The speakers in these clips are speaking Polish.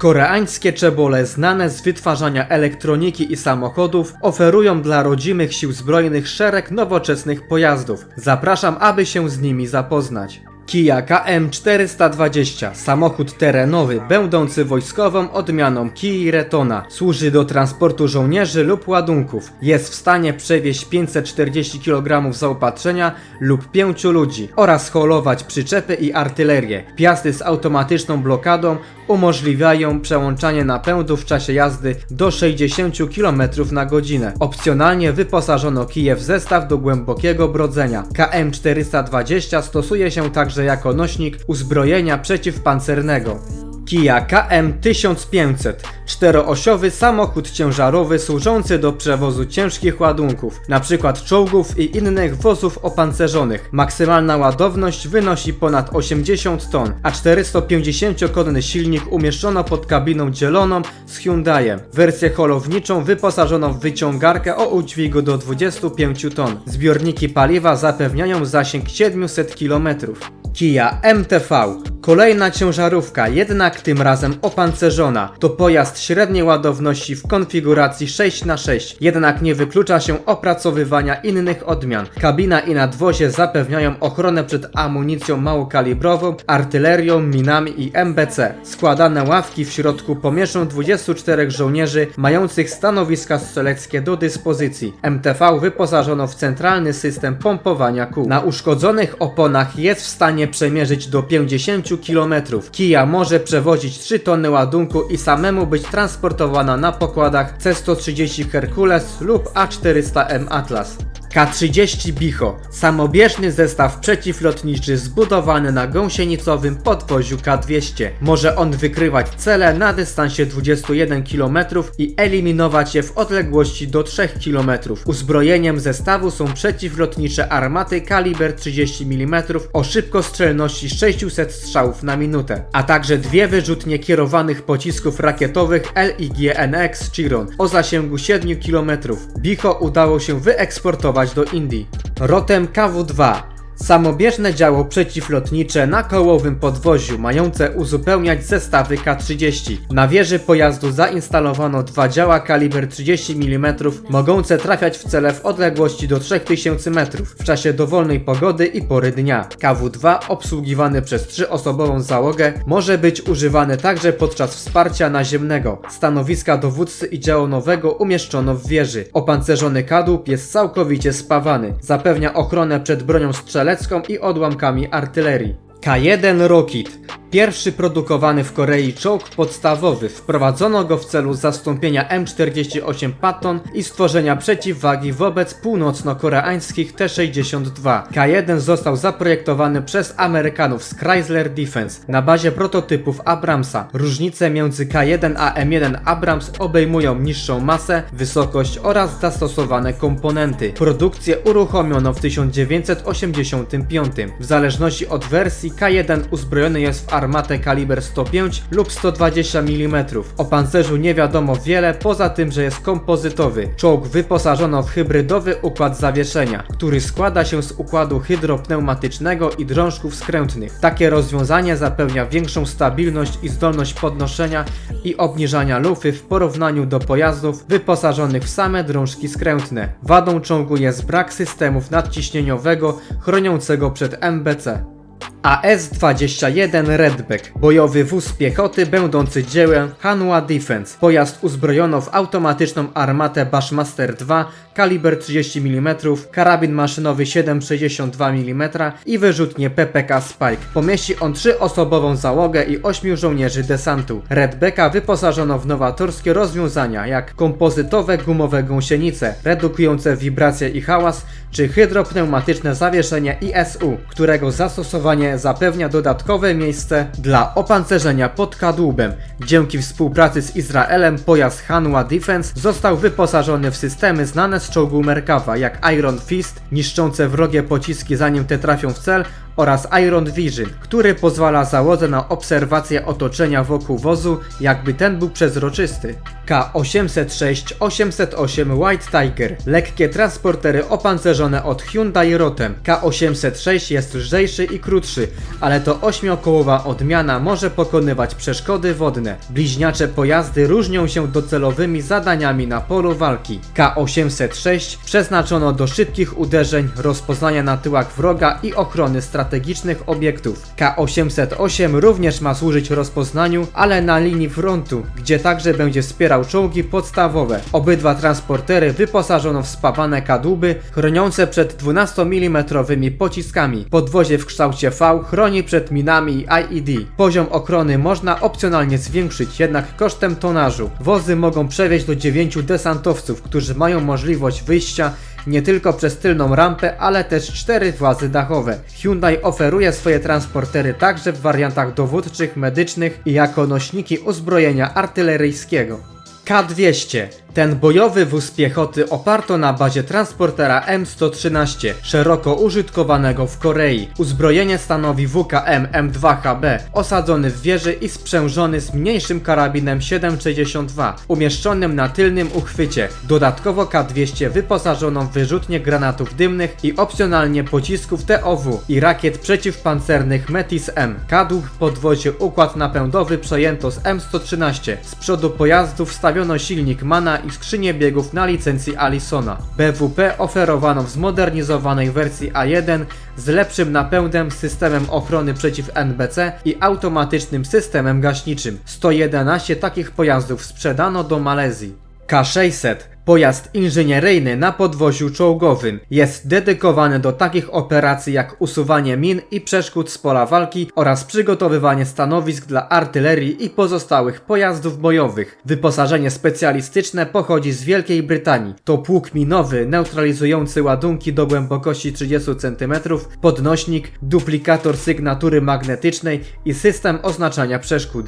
Koreańskie czebole, znane z wytwarzania elektroniki i samochodów, oferują dla rodzimych sił zbrojnych szereg nowoczesnych pojazdów. Zapraszam, aby się z nimi zapoznać. Kia KM420, samochód terenowy będący wojskową odmianą Kii Retona. Służy do transportu żołnierzy lub ładunków. Jest w stanie przewieźć 540 kg zaopatrzenia lub 5 ludzi oraz holować przyczepy i artylerię. Pjazdy z automatyczną blokadą umożliwiają przełączanie napędu w czasie jazdy do 60 km na godzinę. Opcjonalnie wyposażono kije w zestaw do głębokiego brodzenia. KM420 stosuje się także jako nośnik uzbrojenia przeciwpancernego. Kia KM1500 czteroosiowy samochód ciężarowy służący do przewozu ciężkich ładunków, np. czołgów i innych wozów opancerzonych. Maksymalna ładowność wynosi ponad 80 ton, a 450-konny silnik umieszczono pod kabiną dzieloną z Hyundaiem. Wersję holowniczą wyposażono w wyciągarkę o udźwigu do 25 ton. Zbiorniki paliwa zapewniają zasięg 700 km. Kia MTV. Kolejna ciężarówka, jednak tym razem opancerzona. To pojazd średniej ładowności w konfiguracji 6x6, jednak nie wyklucza się opracowywania innych odmian. Kabina i nadwozie zapewniają ochronę przed amunicją małokalibrową, artylerią, minami i MBC. Składane ławki w środku pomieszczą 24 żołnierzy mających stanowiska strzeleckie do dyspozycji. MTV wyposażono w centralny system pompowania kół. Na uszkodzonych oponach jest w stanie przemierzyć do 50 km. Kia może przewozić 3 tony ładunku i samemu być transportowana na pokładach C-130 Hercules lub A400M Atlas. K-30 Bicho. Samobieżny zestaw przeciwlotniczy zbudowany na gąsienicowym podwoziu K-200. Może on wykrywać cele na dystansie 21 km i eliminować je w odległości do 3 km. Uzbrojeniem zestawu są przeciwlotnicze armaty kaliber 30 mm o szybkostrzelności 600 strzałów na minutę, a także dwie wyrzutnie kierowanych pocisków rakietowych LIG-NX Chiron o zasięgu 7 km. Bicho udało się wyeksportować do Indii. Rotem KW-2 Samobieżne działo przeciwlotnicze na kołowym podwoziu, mające uzupełniać zestawy K-30. Na wieży pojazdu zainstalowano dwa działa kaliber 30 mm, mogące trafiać w cele w odległości do 3000 metrów w czasie dowolnej pogody i pory dnia. KW-2 obsługiwany przez trzyosobową załogę może być używany także podczas wsparcia naziemnego. Stanowiska dowódcy i działu nowego umieszczono w wieży. Opancerzony kadłub jest całkowicie spawany. Zapewnia ochronę przed bronią strzelecką i odłamkami artylerii. K1 Rocket Pierwszy produkowany w Korei czołg podstawowy. Wprowadzono go w celu zastąpienia M48 Patton i stworzenia przeciwwagi wobec północno-koreańskich T-62. K1 został zaprojektowany przez Amerykanów z Chrysler Defense na bazie prototypów Abramsa. Różnice między K1 a M1 Abrams obejmują niższą masę, wysokość oraz zastosowane komponenty. Produkcję uruchomiono w 1985. W zależności od wersji K1 uzbrojony jest w armatę kaliber 105 lub 120 mm. O pancerzu nie wiadomo wiele, poza tym, że jest kompozytowy. Czołg wyposażono w hybrydowy układ zawieszenia, który składa się z układu hydropneumatycznego i drążków skrętnych. Takie rozwiązanie zapewnia większą stabilność i zdolność podnoszenia i obniżania lufy w porównaniu do pojazdów wyposażonych w same drążki skrętne. Wadą czołgu jest brak systemów nadciśnieniowego chroniącego przed MBC. AS-21 Redback, bojowy wóz piechoty będący dziełem Hanwha Defense. Pojazd uzbrojono w automatyczną armatę Bushmaster 2 kaliber 30 mm, karabin maszynowy 7,62 mm i wyrzutnie PPK Spike. Pomieści on trzyosobową załogę i 8 żołnierzy desantu. Redbacka wyposażono w nowatorskie rozwiązania jak kompozytowe gumowe gąsienice, redukujące wibracje i hałas, czy hydropneumatyczne zawieszenie ISU, którego zastosowanie zapewnia dodatkowe miejsce dla opancerzenia pod kadłubem. Dzięki współpracy z Izraelem pojazd Hanwha Defense został wyposażony w systemy znane z czołgu Merkawa jak Iron Fist, niszczące wrogie pociski zanim te trafią w cel oraz Iron Vision, który pozwala załodze na obserwację otoczenia wokół wozu, jakby ten był przezroczysty. K806-808 White Tiger lekkie transportery opancerzone od Hyundai Rotem. K806 jest lżejszy i krótszy, ale to ośmiokołowa odmiana może pokonywać przeszkody wodne. Bliźniacze pojazdy różnią się docelowymi zadaniami na polu walki. K806 przeznaczono do szybkich uderzeń, rozpoznania na tyłach wroga i ochrony strategicznych obiektów. K808 również ma służyć rozpoznaniu, ale na linii frontu, gdzie także będzie wspierał czołgi podstawowe. Obydwa transportery wyposażono w spawane kadłuby chroniące przed 12 mm pociskami. Podwozie w kształcie V chroni przed minami i IED. Poziom ochrony można opcjonalnie zwiększyć, jednak kosztem tonażu. Wozy mogą przewieźć do 9 desantowców, którzy mają możliwość wyjścia nie tylko przez tylną rampę, ale też cztery włazy dachowe. Hyundai oferuje swoje transportery także w wariantach dowódczych, medycznych i jako nośniki uzbrojenia artyleryjskiego. K200. Ten bojowy wóz piechoty oparto na bazie transportera M113, szeroko użytkowanego w Korei. Uzbrojenie stanowi WKM M2HB, osadzony w wieży i sprzężony z mniejszym karabinem 7,62, umieszczonym na tylnym uchwycie. Dodatkowo K200 wyposażono w wyrzutnie granatów dymnych i opcjonalnie pocisków TOW i rakiet przeciwpancernych Metis M. Kadłub podwozie układ napędowy przejęto z M113. Z przodu pojazdu wstawiono silnik MANA i skrzynię biegów na licencji Allisona. BWP oferowano w zmodernizowanej wersji A1 z lepszym napędem, systemem ochrony przeciw NBC i automatycznym systemem gaśniczym. 111 takich pojazdów sprzedano do Malezji. K600 Pojazd inżynieryjny na podwoziu czołgowym jest dedykowany do takich operacji jak usuwanie min i przeszkód z pola walki oraz przygotowywanie stanowisk dla artylerii i pozostałych pojazdów bojowych. Wyposażenie specjalistyczne pochodzi z Wielkiej Brytanii. To pług minowy neutralizujący ładunki do głębokości 30 cm, podnośnik, duplikator sygnatury magnetycznej i system oznaczania przeszkód.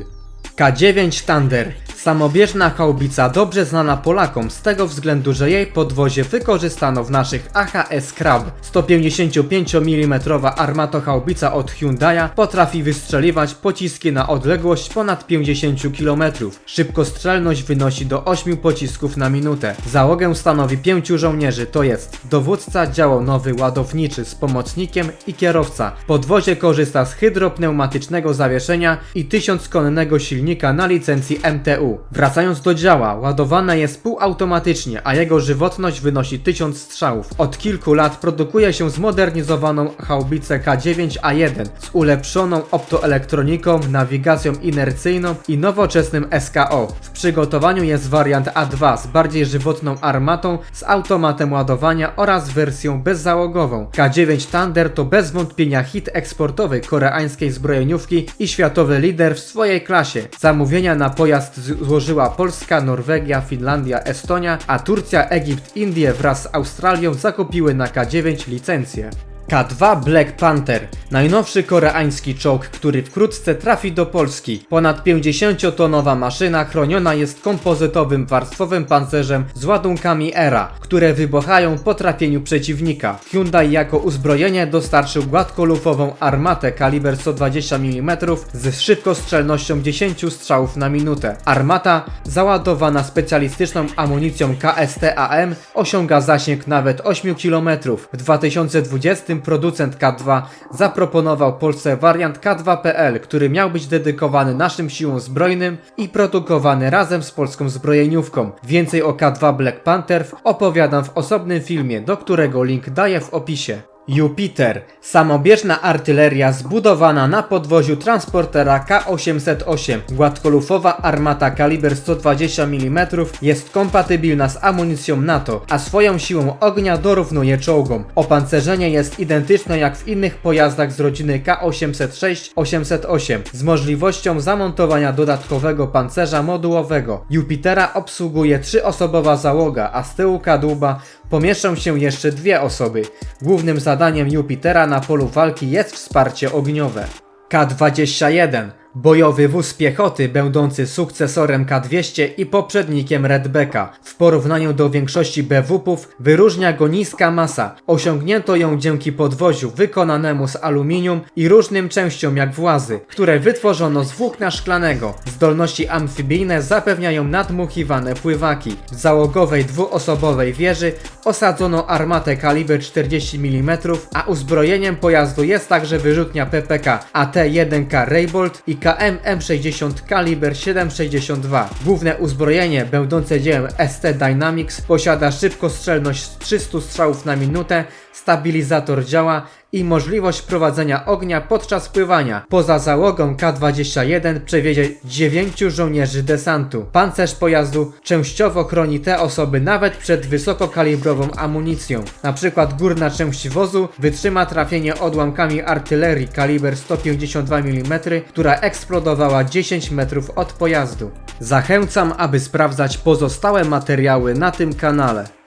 K9 Thunder. Samobieżna chałbica dobrze znana Polakom z tego względu, że jej podwozie wykorzystano w naszych AHS Krab. 155 mm armatochałbica od Hyundai'a potrafi wystrzeliwać pociski na odległość ponad 50 km. Szybkostrzelność wynosi do 8 pocisków na minutę. Załogę stanowi 5 żołnierzy, to jest dowódca działonowy ładowniczy z pomocnikiem i kierowca. Podwozie korzysta z hydropneumatycznego zawieszenia i 1000 konnego silnika na licencji MTU. Wracając do działa, ładowane jest półautomatycznie, a jego żywotność wynosi 1000 strzałów. Od kilku lat produkuje się zmodernizowaną chaubicę K9A1 z ulepszoną optoelektroniką, nawigacją inercyjną i nowoczesnym SKO. W przygotowaniu jest wariant A2 z bardziej żywotną armatą, z automatem ładowania oraz wersją bezzałogową. K9 Thunder to bez wątpienia hit eksportowy koreańskiej zbrojeniówki i światowy lider w swojej klasie. Zamówienia na pojazd z- złożyła Polska, Norwegia, Finlandia, Estonia, a Turcja, Egipt, Indie wraz z Australią zakupiły na K9 licencję. K2 Black Panther, najnowszy koreański czołg, który wkrótce trafi do Polski. Ponad 50-tonowa maszyna chroniona jest kompozytowym warstwowym pancerzem z ładunkami ERA, które wybuchają po trafieniu przeciwnika. Hyundai jako uzbrojenie dostarczył gładkolufową armatę kaliber 120 mm z szybkostrzelnością 10 strzałów na minutę. Armata, załadowana specjalistyczną amunicją KST-AM, osiąga zasięg nawet 8 km. W 2020 producent K2 zaproponował Polsce wariant K2PL, który miał być dedykowany naszym siłom zbrojnym i produkowany razem z polską zbrojeniówką. Więcej o K2 Black Panther opowiadam w osobnym filmie, do którego link daję w opisie. Jupiter, samobieżna artyleria zbudowana na podwoziu transportera K808. Gładkolufowa armata kaliber 120 mm jest kompatybilna z amunicją NATO, a swoją siłą ognia dorównuje czołgom. Opancerzenie jest identyczne jak w innych pojazdach z rodziny K806-808 z możliwością zamontowania dodatkowego pancerza modułowego. Jupitera obsługuje trzyosobowa załoga, a z tyłu kadłuba pomieszczą się jeszcze dwie osoby. Głównym zadaniem Jupitera na polu walki jest wsparcie ogniowe. K-21 Bojowy wóz piechoty, będący sukcesorem K200 i poprzednikiem Redbecka. W porównaniu do większości BWP-ów wyróżnia go niska masa. Osiągnięto ją dzięki podwoziu wykonanemu z aluminium i różnym częściom jak włazy, które wytworzono z włókna szklanego. Zdolności amfibijne zapewniają nadmuchiwane pływaki. W załogowej dwuosobowej wieży osadzono armatę kaliber 40 mm, a uzbrojeniem pojazdu jest także wyrzutnia PPK AT-1K Raybolt i KM M60 kaliber 7,62. Główne uzbrojenie, będące dziełem ST Dynamics, posiada szybkostrzelność z 300 strzałów na minutę, stabilizator działa i możliwość prowadzenia ognia podczas pływania. Poza załogą K-21 przewiezie 9 żołnierzy desantu. Pancerz pojazdu częściowo chroni te osoby nawet przed wysokokalibrową amunicją. Na przykład górna część wozu wytrzyma trafienie odłamkami artylerii kaliber 152 mm, która eksplodowała 10 metrów od pojazdu. Zachęcam, aby sprawdzać pozostałe materiały na tym kanale.